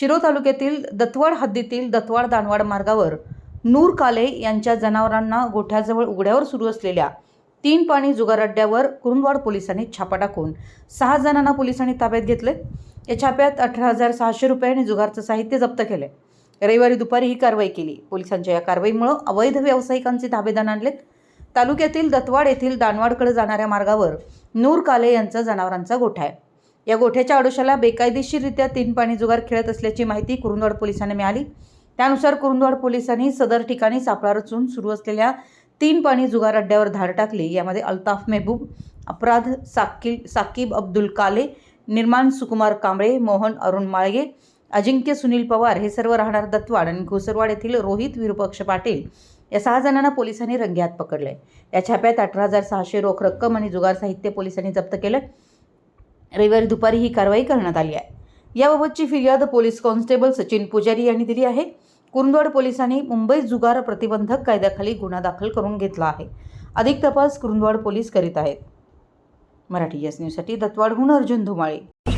शिरो तालुक्यातील दत्तवाड हद्दीतील दत्तवाड दानवाड मार्गावर नूर काले यांच्या जनावरांना गोठ्याजवळ उघड्यावर सुरू असलेल्या तीन पाणी जुगार अड्ड्यावर कुरुंदवाड पोलिसांनी छापा टाकून सहा जणांना पोलिसांनी ताब्यात घेतले. या छाप्यात अठरा हजार सहाशे रुपये आणि जुगारचं साहित्य जप्त केले. रविवारी दुपारी ही कारवाई केली. पोलिसांच्या या कारवाईमुळे अवैध व्यावसायिकांचे धाबेदान आणलेत. तालुक्यातील दत्तवाड येथील दानवाडकडे जाणाऱ्या मार्गावर नूर काले यांचा जनावरांचा गोठा आहे. या गोठ्याच्या आडोशाला बेकायदेशीररित्या तीन पाणी जुगार खेळत असल्याची माहिती कुरुंदवाड पोलिसांना मिळाली. त्यानुसार कुरुंदवाड पोलिसांनी सदर ठिकाणी सापळा रचून सुरू असलेल्या तीन पाणी जुगार अड्ड्यावर धाड टाकली. यामध्ये अल्ताफ मेहबूब अपराध साकीब साकीब अब्दुल काले निर्माण सुकुमार कांबळे मोहन अरुण माळगे अजिंक्य सुनील पवार हे सर्व राहणार दत्तवाड आणि घोसरवाड येथील रोहित विरुपक्ष पाटील या सहा जणांना पोलिसांनी रंगेहात पकडले या छाप्यात अठरा हजार सहाशे रोख रक्कम आणि जुगार साहित्य पोलिसांनी जप्त केलं. रविवारी दुपारी ही कारवाई करण्यात आली आहे. याबाबतची फिर्याद पोलीस कॉन्स्टेबल सचिन पुजारी यांनी दिली आहे. कुरुंदवाड पोलिसांनी मुंबई जुगार प्रतिबंधक कायद्याखाली गुन्हा दाखल करून घेतला आहे. अधिक तपास कुरुंदवाड पोलीस करीत आहेत. मराठी यस न्यूजसाठी दत्तवाडहून अर्जुन धुमाळे.